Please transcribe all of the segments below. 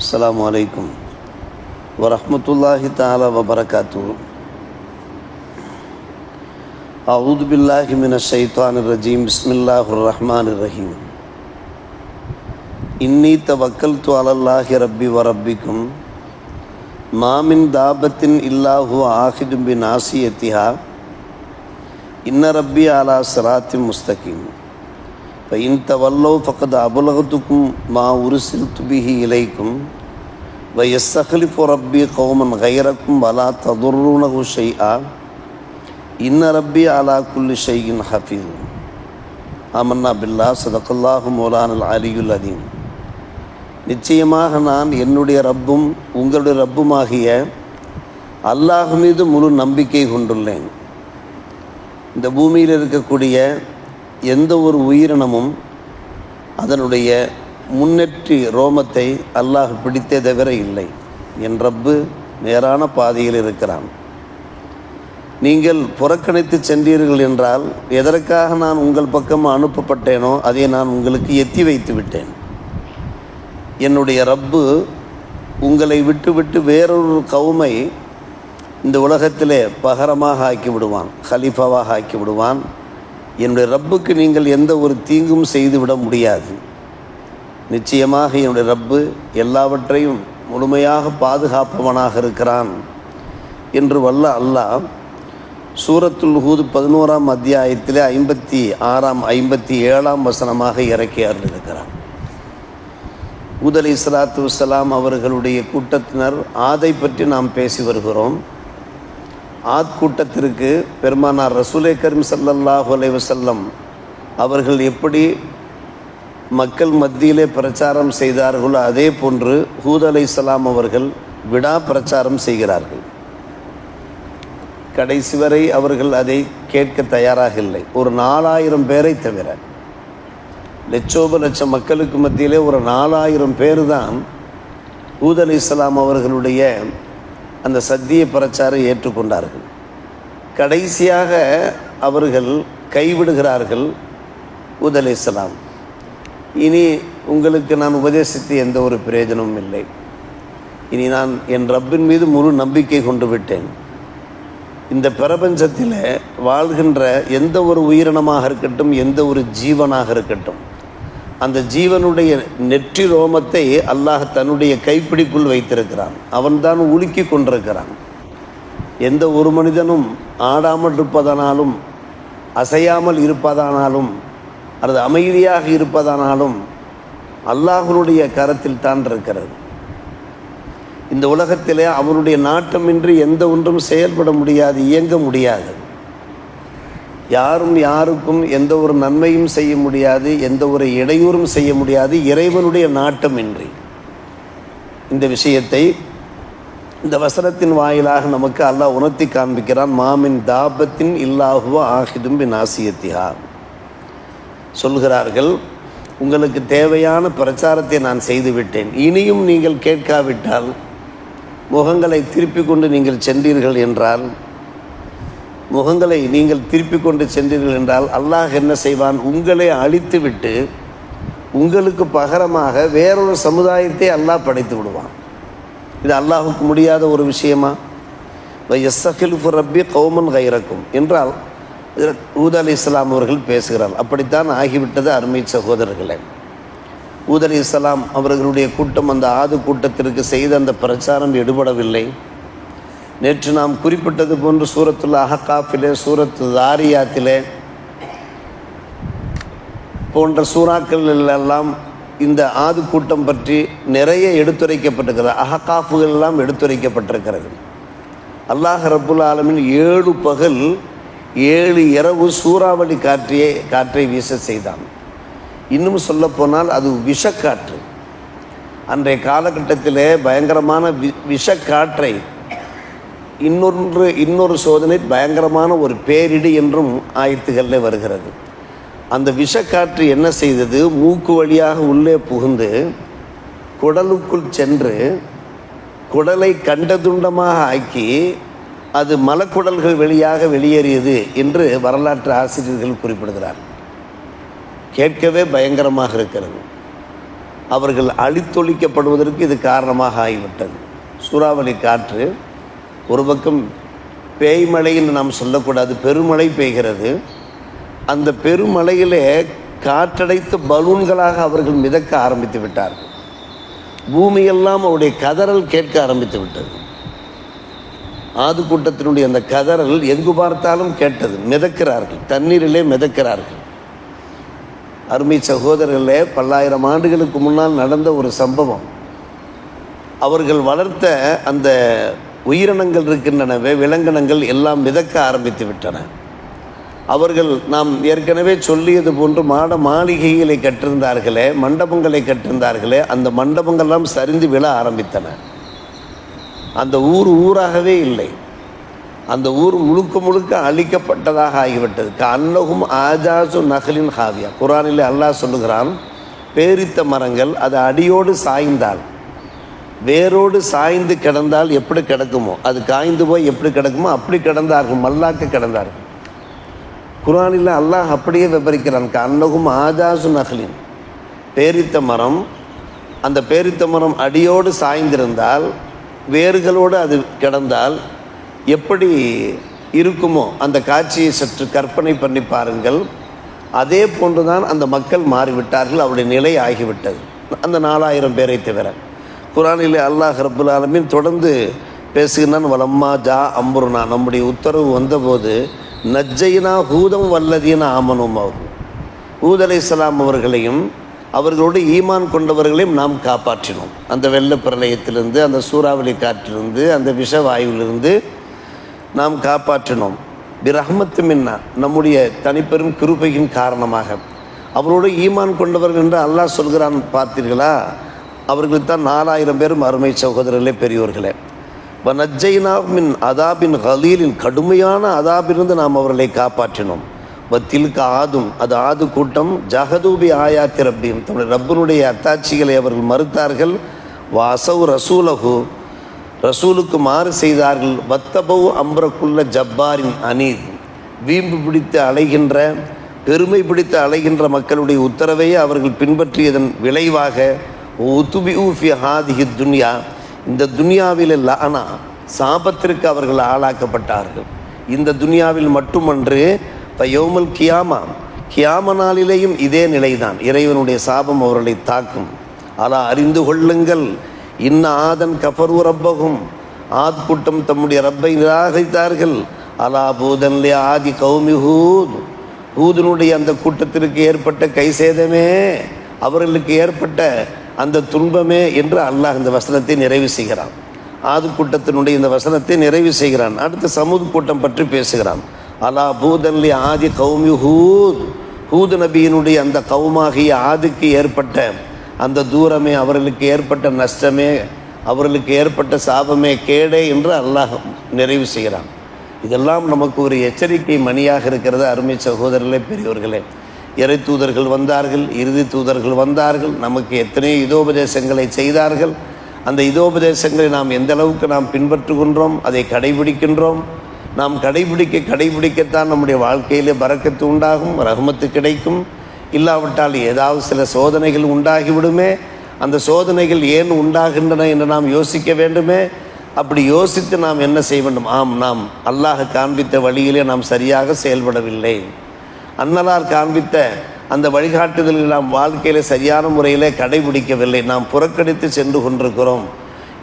அஸ்லாம் வலைக்கும் வரமத்துல்லாஹி தாலா வபரகாத்து. அவுது பில்லாஹி மின சைத்தான் ரஜீம். பிஸ்மில்லாஹுர் ரஹ்மான் ரஹீம். இன்னி தவக்கல் து அலல்லாஹி ரப்பி வரப்பிக்கும் மாமின் தாபத்தின் இல்லாஹு ஆஹிடும் பின் ஆசியத்திஹா இன்ன ரப்பி அலா சராத்தி முஸ்தகீம். فإن تولوا فقد أبلغتكم ما أرسلت به إليكم ويستخلف ربي قوما غيركم ولا تضرونه شيئا إن ربي على كل شيء حفيظ ஆமன்னா பில்லா சதக்கல்லாஹு மௌலான அலியுல் அதீம் நிச்சயமாக நான் என்னுடைய ரப்பும் உங்களுடைய ரப்புமாகிய அல்லாஹ் மீது முழு நம்பிக்கை கொண்டுள்ளேன் இந்த பூமியில் இருக்கக்கூடிய எந்த ஒரு உயிரினமும் அதனுடைய முன்னெற்றி ரோமத்தை அல்லாஹ் பிடித்தே தவிர இல்லை. என் ரப்பு நேரான பாதையில் இருக்கிறான். நீங்கள் புறக்கணித்து சென்றீர்கள் என்றால் எதற்காக நான் உங்கள் பக்கம் அனுப்பப்பட்டேனோ அதை நான் உங்களுக்கு எத்தி வைத்து விட்டேன். என்னுடைய ரப்பு உங்களை விட்டுவிட்டு வேறொரு கவுமை இந்த உலகத்திலே பகரமாக ஆக்கி விடுவான் ஹலீஃபாவாக ஆக்கி விடுவான். என்னுடைய ரப்புக்கு நீங்கள் எந்த ஒரு தீங்கும் செய்துவிட முடியாது. நிச்சயமாக என்னுடைய ரப்பு எல்லாவற்றையும் முழுமையாக பாதுகாப்பவனாக இருக்கிறான் என்று வல்ல அல்லாஹ் சூரத்துல் ஹூது பதினோராம் அத்தியாயத்திலே ஐம்பத்தி ஆறாம் ஐம்பத்தி ஏழாம் வசனமாக இறக்கி அருளிருக்கிறான் ஊதலி சலாத்து வலாம் அவர்களுடைய கூட்டத்தினர் ஆதை பற்றி நாம் பேசி வருகிறோம். ஆத் கூட்டத்திற்கு பெருமானார் ரசூலே கரீம் சல்லல்லாஹு அலைவசல்லம் அவர்கள் எப்படி மக்கள் மத்தியிலே பிரச்சாரம் செய்தார்களோ அதே போன்று ஹூத் அலை அவர்கள் விடா பிரச்சாரம் செய்கிறார்கள். கடைசி வரை அவர்கள் அதை கேட்க தயாராக இல்லை. ஒரு நாலாயிரம் பேரை தவிர லட்சோப லட்சம் மக்களுக்கு மத்தியிலே ஒரு நாலாயிரம் பேர் தான் ஹூத் அலி இஸ்லாம் அவர்களுடைய அந்த சத்திய பிரச்சாரம் ஏற்றுக்கொண்டார்கள். கடைசியாக அவர்கள் கைவிடுகிறார்கள் ஹூத் இஸ்லாம் இனி உங்களுக்கு நான் உபதேசித்து எந்த ஒரு பிரயோஜனமும் இல்லை. இனி நான் என் ரப்பின் மீது முழு நம்பிக்கை கொண்டு விட்டேன். இந்த பிரபஞ்சத்தில் வாழ்கின்ற எந்த ஒரு உயிரினமாக இருக்கட்டும் எந்த ஒரு ஜீவனாக இருக்கட்டும் அந்த ஜீவனுடைய நெற்றி ரோமத்தை அல்லாஹ் தன்னுடைய கைப்பிடிக்குள் வைத்திருக்கிறான். அவன்தான் உலுக்கி கொண்டிருக்கிறான். எந்த ஒரு மனிதனும் ஆடாமல் இருப்பதனாலும் அசையாமல் இருப்பதானாலும் அல்லது அமைதியாக இருப்பதானாலும் அல்லாஹனுடைய கரத்தில் தான் இருக்கிறது. இந்த உலகத்திலே அவனுடைய நாட்டமின்றி எந்த ஒன்றும் செயல்பட முடியாது இயங்க முடியாது. யாரும் யாருக்கும் எந்த ஒரு நன்மையும் செய்ய முடியாது எந்த ஒரு இடையூறும் செய்ய முடியாது இறைவனுடைய நாட்டமின்றி. இந்த விஷயத்தை இந்த வசனத்தின் வாயிலாக நமக்கு அல்லாஹ் உணர்த்தி காண்பிக்கிறான் மாமின் தாபத்தின் இல்லாகுவ ஆகிதும் பின் ஆசியத்திஹா சொல்கிறார்கள் உங்களுக்கு தேவையான பிரச்சாரத்தை நான் செய்துவிட்டேன். இனியும் நீங்கள் கேட்காவிட்டால் முகங்களை திருப்பி கொண்டு நீங்கள் சென்றீர்கள் என்றால் முகங்களை நீங்கள் திருப்பி கொண்டு சென்றீர்கள் என்றால் அல்லாஹ் என்ன செய்வான்? உங்களை அழித்துவிட்டு உங்களுக்கு பகரமாக வேறொரு சமுதாயத்தை அல்லாஹ் படைத்து விடுவான். இது அல்லாஹுக்கு முடியாத ஒரு விஷயமா? எஸ்ஸகில்ஃபு ரப்பி கௌமன் கைரக்கும். என்றால் ஊத் அலி இஸ்லாம் அவர்கள் பேசுகிறார். அப்படித்தான் ஆகிவிட்டது அருமை சகோதரர்களே. ஊத் அலி இஸ்லாம் அவர்களுடைய கூட்டம் அந்த ஆது கூட்டத்திற்கு செய்த அந்த பிரச்சாரம் எடுபடவில்லை நேற்று நாம் குறிப்பிட்டது போன்று சூரத்துல் அஹகாஃபிலே சூரத்து தாரியாத்திலே போன்ற சூறாக்கள் எல்லாம் இந்த ஆது கூட்டம் பற்றி நிறைய எடுத்துரைக்கப்பட்டிருக்கிறது. அஹகாஃபுகள் எல்லாம் எடுத்துரைக்கப்பட்டிருக்கிறது. அல்லாஹ் ரபுல் ஆலமின் ஏழு பகல் ஏழு இரவு சூறாவளி காற்றியை காற்றை வீச செய்தான். இன்னும் சொல்லப்போனால் அது விஷக்காற்று. அன்றைய காலகட்டத்திலே பயங்கரமான வி விஷக்காற்றை இன்னொன்று இன்னொரு சோதனை பயங்கரமான ஒரு பேரிடி என்றும் ஆயத்துகளில் வருகிறது. அந்த விஷக்காற்று என்ன செய்தது? மூக்கு வழியாக உள்ளே புகுந்து குடலுக்குள் சென்று குடலை கண்டதுண்டமாக ஆக்கி அது மலக்குடல்கள் வெளியாக வெளியேறியது என்று வரலாற்று ஆசிரியர்கள் குறிப்பிடுகிறார். கேட்கவே பயங்கரமாக இருக்கிறது. அவர்கள் அழித்தொழிக்கப்படுவதற்கு இது காரணமாக ஆகிவிட்டது. சூறாவளி காற்று ஒரு பக்கம் பேய்மழைன்னு நாம் சொல்லக்கூடாது பெருமழை பெய்கிறது. அந்த பெருமழையிலே காற்றடைத்த பலூன்களாக அவர்கள் மிதக்க ஆரம்பித்து விட்டார்கள். பூமியெல்லாம் அவருடைய கதறல் கேட்க ஆரம்பித்து விட்டது. ஆது கூட்டத்தினுடைய அந்த கதறல் எங்கு பார்த்தாலும் கேட்டது மிதக்கிறார்கள் தண்ணீரிலே மிதக்கிறார்கள். அருமை சகோதரர்களே பல்லாயிரம் ஆண்டுகளுக்கு முன்னால் நடந்த ஒரு சம்பவம். அவர்கள் வளர்த்த அந்த உயிரினங்கள் இருக்கின்றனவே விலங்கினங்கள் எல்லாம் மிதக்க ஆரம்பித்து விட்டன. அவர்கள் நாம் ஏற்கனவே சொல்லியது போன்று மாட மாளிகைகளை கட்டிருந்தார்களே மண்டபங்களை கட்டிருந்தார்களே அந்த மண்டபங்கள்லாம் சரிந்து விழ ஆரம்பித்தன. அந்த ஊர் ஊராகவே இல்லை. அந்த ஊர் முழுக்க முழுக்க அழிக்கப்பட்டதாக ஆகிவிட்டது. அன்னகும் ஆஜாசு நகலின் ஹாவியா. குரானிலே அல்லாஹ் சொல்லுகிறான் பேரித்த மரங்கள் அது அடியோடு சாய்ந்தால் வேரோடு சாய்ந்து கிடந்தால் எப்படி கிடக்குமோ? அது காய்ந்து போய் எப்படி கிடக்குமோ அப்படி கிடந்தார்கள். மல்லாக்க கிடந்தார்கள். குரானில் அல்லாஹ் அப்படியே விபரிக்கிறான் அன்னகும் ஆஜாசு நகலின் பேரித்த மரம் அந்த பேரித்த மரம் அடியோடு சாய்ந்திருந்தால் வேர்களோடு அது கிடந்தால் எப்படி இருக்குமோ அந்த காட்சியை சற்று கற்பனை பண்ணி பாருங்கள். அதே போன்றுதான் அந்த மக்கள் மாறிவிட்டார்கள். அவருடைய நிலை ஆகிவிட்டது. அந்த நாலாயிரம் பேரை தவிர. குரானிலே அல்லாஹ் ரபுல் ஆலமின் தொடர்ந்து பேசுகிறான் வலம்மா ஜா அம்ருனா. நம்முடைய உத்தரவு வந்தபோது நஜ்ஜைனா ஹூதம் வல்லதீன ஆமனும் அவர் ஹூத் அலைஹிஸ்ஸலாம் அவர்களையும் அவர்களோடு ஈமான் கொண்டவர்களையும் நாம் காப்பாற்றினோம். அந்த வெள்ள பிரளயத்திலிருந்து அந்த சூறாவளி காற்றிலிருந்து அந்த விஷ வாயுவிலிருந்து நாம் காப்பாற்றினோம். பிரஹ்மத்து மின்னா நம்முடைய தனிப்பெரும் கிருபையின் காரணமாக. அவரோடு ஈமான் கொண்டவர்கள் என்று அல்லாஹ் சொல்கிறான் பார்த்தீர்களா? அவர்களுக்கு தான் நாலாயிரம் பேரும் அருமை சகோதரர்களே பெரியோர்களே. வனஜைனா மின் அதாபின் ஹலீலின் கடுமையான அதாபிலிருந்து நாம் அவர்களை காப்பாற்றினோம். வத்திலுக்கு ஆதும் அது ஆது கூட்டம் ஜஹதூபி ஆயாத்தி ரப்பியும் தன்னுடைய ரப்பனுடைய அத்தாட்சிகளை அவர்கள் மறுத்தார்கள். வாசவ் ரசூலகு ரசூலுக்கு மாறு செய்தார்கள். வத்தபவு அம்பரக்குள்ள ஜப்பாரின் அனீத் வீம்பு பிடித்து அலைகின்ற பெருமை பிடித்து அலைகின்ற மக்களுடைய உத்தரவையே அவர்கள் பின்பற்றியதன் விளைவாக உத்துபி ஊஃபி ஹாதிஹி துன்யா இந்த துன்யாவில் லானா சாபத்திற்கு அவர்கள் ஆளாக்கப்பட்டார்கள். இந்த துன்யாவில் மட்டுமன்று யோமல் கியாமா கியாம நாளிலேயும் இதே நிலைதான். இறைவனுடைய சாபம் அவர்களை தாக்கும். அலா அறிந்து கொள்ளுங்கள். இன்ன ஆதன் கஃபரு ரப்பகும். ஆத் கூட்டம் தம்முடைய ரப்பை நிராகரித்தார்கள். அலா பூதன்லே ஆதி கௌமி ஹூத். ஹூதனுடைய அந்த கூட்டத்திற்கு ஏற்பட்ட கை சேதமே அவர்களுக்கு ஏற்பட்ட அந்த துன்பமே என்று அல்லாஹ் இந்த வசனத்தை நிறைவு செய்கிறான். ஆது கூட்டத்தினுடைய இந்த வசனத்தை நிறைவு செய்கிறான். அடுத்து சமூக கூட்டம் பற்றி பேசுகிறான். அலா பூதன்லி ஆதி கௌமி ஹூத். ஹூத் நபியினுடைய அந்த கவுமாகிய ஆதிக்கு ஏற்பட்ட அந்த தூரமே அவர்களுக்கு ஏற்பட்ட நஷ்டமே அவர்களுக்கு ஏற்பட்ட சாபமே கேடே என்று அல்லாஹ் நிறைவு செய்கிறான். இதெல்லாம் நமக்கு ஒரு எச்சரிக்கை மணியாக இருக்கிறது அருமை சகோதரர்களே பெரியவர்களே இறை தூதர்கள் வந்தார்கள் இறுதி தூதர்கள் வந்தார்கள் நமக்கு எத்தனையோ இதோபதேசங்களை செய்தார்கள். அந்த இதோபதேசங்களை நாம் எந்த அளவுக்கு நாம் பின்பற்றுகின்றோம் அதை கடைபிடிக்கின்றோம். நாம் கடைபிடிக்க கடைபிடிக்கத்தான் நம்முடைய வாழ்க்கையிலே பறக்கத்து உண்டாகும் ரகுமத்து கிடைக்கும். இல்லாவிட்டால் ஏதாவது சில சோதனைகள் உண்டாகிவிடுமே. அந்த சோதனைகள் ஏன் உண்டாகின்றன என்று நாம் யோசிக்க வேண்டுமே. அப்படி யோசித்து நாம் என்ன செய்ய வேண்டும்? ஆம் நாம் அல்லாஹ் காண்பித்த வழியிலே நாம் சரியாக செயல்படவில்லை. அன்னலார் காண்பித்த அந்த வழிகாட்டுதல்கள் நாம் வாழ்க்கையில் சரியான முறையில் கடைபிடிக்கவில்லை. நாம் புறக்கணித்து சென்று கொண்டிருக்கிறோம்.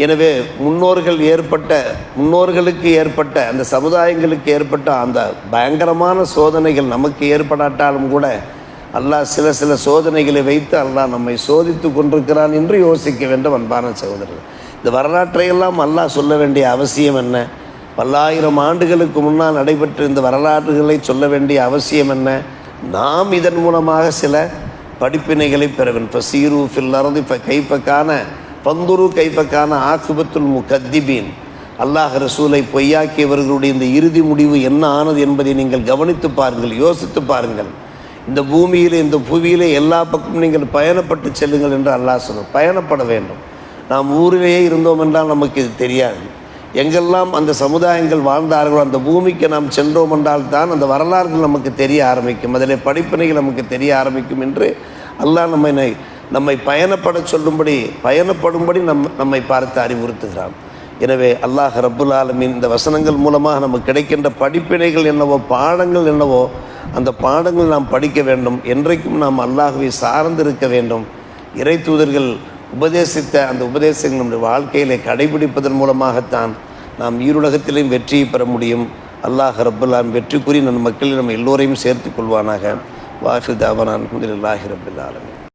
எனவே முன்னோர்கள் ஏற்பட்ட முன்னோர்களுக்கு ஏற்பட்ட அந்த சமுதாயங்களுக்கு ஏற்பட்ட அந்த பயங்கரமான சோதனைகள் நமக்கு ஏற்படாட்டாலும் கூட அல்லாஹ் சில சில சோதனைகளை வைத்து அல்லாஹ் நம்மை சோதித்து கொண்டிருக்கிறான் என்று யோசிக்க வேண்டும் அன்பான சகோதரர் இந்த வரலாற்றையெல்லாம் அல்லாஹ் சொல்ல வேண்டிய அவசியம் என்ன? பல்லாயிரம் ஆண்டுகளுக்கு முன்னால் நடைபெற்ற இந்த வரலாறுகளை சொல்ல வேண்டிய அவசியம் என்ன? நாம் இதன் மூலமாக சில படிப்பினைகளை பெற வேண்டும் இப்போ சீரு ஃபில்லறது இப்போ கைப்பக்கான பந்துரு கைப்பக்கான ஆக்குபத்துல் முகத்திபீன். அல்லாஹ் ரசூலை பொய்யாக்கியவர்களுடைய இந்த இறுதி முடிவு என்ன ஆனது என்பதை நீங்கள் கவனித்து பாருங்கள் யோசித்து பாருங்கள். இந்த பூமியில் இந்த புவியிலே எல்லா பக்கமும் நீங்கள் பயணப்பட்டு செல்லுங்கள் என்று அல்லாஹ் சொல்லும் பயணப்பட வேண்டும். நாம் ஊரிலேயே இருந்தோம் என்றால் நமக்கு இது தெரியாது. எங்கெல்லாம் அந்த சமுதாயங்கள் வாழ்ந்தார்களோ அந்த பூமிக்கு நாம் சென்றோம் என்றால் தான் அந்த வரலாறுகள் நமக்கு தெரிய ஆரம்பிக்கும். அதில் படிப்பினைகள் நமக்கு தெரிய ஆரம்பிக்கும் என்று அல்லாஹ் நம்மை நம்மை பயணப்பட சொல்லும்படி பயணப்படும்படி நம் நம்மை பார்த்து அறிவுறுத்துகிறான். எனவே அல்லாஹ் ரப்புல் ஆலமின் இந்த வசனங்கள் மூலமாக நமக்கு கிடைக்கின்ற படிப்பினைகள் என்னவோ பாடங்கள் என்னவோ அந்த பாடங்கள் நாம் படிக்க வேண்டும். என்றைக்கும் நாம் அல்லாஹுவை சார்ந்து இருக்க வேண்டும். இறை தூதர்கள் உபதேசித்த அந்த உபதேசங்கள் நம்முடைய வாழ்க்கையிலே கடைபிடிப்பதன் மூலமாகத்தான் நாம் ஈருலகத்திலையும் வெற்றியை பெற முடியும். அல்லாஹ் ரப்புல்லான் வெற்றி கூறி நம் மக்களில் நம்ம எல்லோரையும் சேர்த்துக் கொள்வானாக. வாஹிதாவனான் அல்ஹம்துலில்லாஹி ரப்பில் ஆலமீன்.